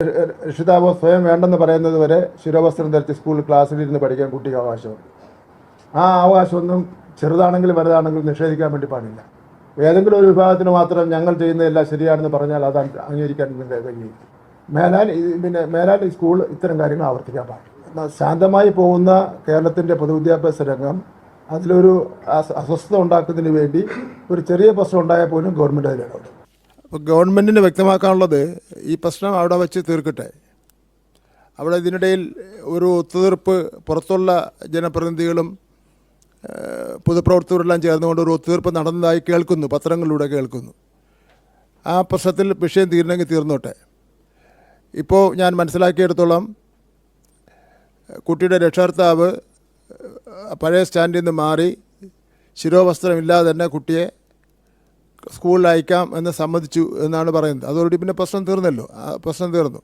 രക്ഷിതാവോ സ്വയം വേണ്ടെന്ന് പറയുന്നത് വരെ ശിരോവസ്ത്രം ധരിച്ച് സ്കൂളിൽ ക്ലാസ്സിലിരുന്ന് പഠിക്കാൻ കുട്ടിക്ക് അവകാശമുണ്ട്. ആ അവകാശമൊന്നും ചെറുതാണെങ്കിലും വലുതാണെങ്കിലും നിഷേധിക്കാൻ വേണ്ടി പാടില്ല. ഏതെങ്കിലും ഒരു വിഭാഗത്തിന് മാത്രം ഞങ്ങൾ ചെയ്യുന്നതെല്ലാം ശരിയാണെന്ന് പറഞ്ഞാൽ അത് അംഗീകരിക്കാൻ കഴിയും മേലാൽ പിന്നെ മേലാൽ സ്കൂൾ ഇത്തരം കാര്യങ്ങൾ ആവർത്തിക്കാൻ പാടില്ല. ശാന്തമായി പോകുന്ന കേരളത്തിന്റെ പൊതുവിദ്യാഭ്യാസ രംഗം അതിലൊരു അസ്വസ്ഥത ഉണ്ടാക്കുന്നതിന് വേണ്ടി ഒരു ചെറിയ പ്രശ്നം ഉണ്ടായാൽ പോലും ഗവൺമെന്റ് അതിലിടപെടും അപ്പോൾ ഗവൺമെന്റിന് വ്യക്തമാക്കാനുള്ളത് ഈ പ്രശ്നം അവിടെ വെച്ച് തീർക്കട്ടെ. അവിടെ ഇതിനിടയിൽ ഒരു ഒത്തുതീർപ്പ് പുറത്തുള്ള ജനപ്രതിനിധികളും പൊതുപ്രവർത്തകരെല്ലാം ചേർന്നുകൊണ്ട് ഒരു ഒത്തുതീർപ്പ് നടന്നതായി കേൾക്കുന്നു പത്രങ്ങളിലൂടെ കേൾക്കുന്നു. ആ പ്രശ്നത്തിൽ വിഷയം തീരണമെങ്കിൽ തീർന്നോട്ടെ. ഇപ്പോൾ ഞാൻ മനസ്സിലാക്കിയെടുത്തോളം കുട്ടിയുടെ രക്ഷകർത്താവ് ഏഹ്, പഴയ സ്റ്റാൻഡിൽ നിന്ന് മാറി ശിരോവസ്ത്രമില്ലാതെ തന്നെ കുട്ടിയെ സ്കൂളിൽ അയക്കാം എന്ന് സമ്മതിച്ചു എന്നാണ് പറയുന്നത്. അതോടുകൂടി പിന്നെ പ്രശ്നം തീർന്നല്ലോ. ആ പ്രശ്നം തീർന്നു.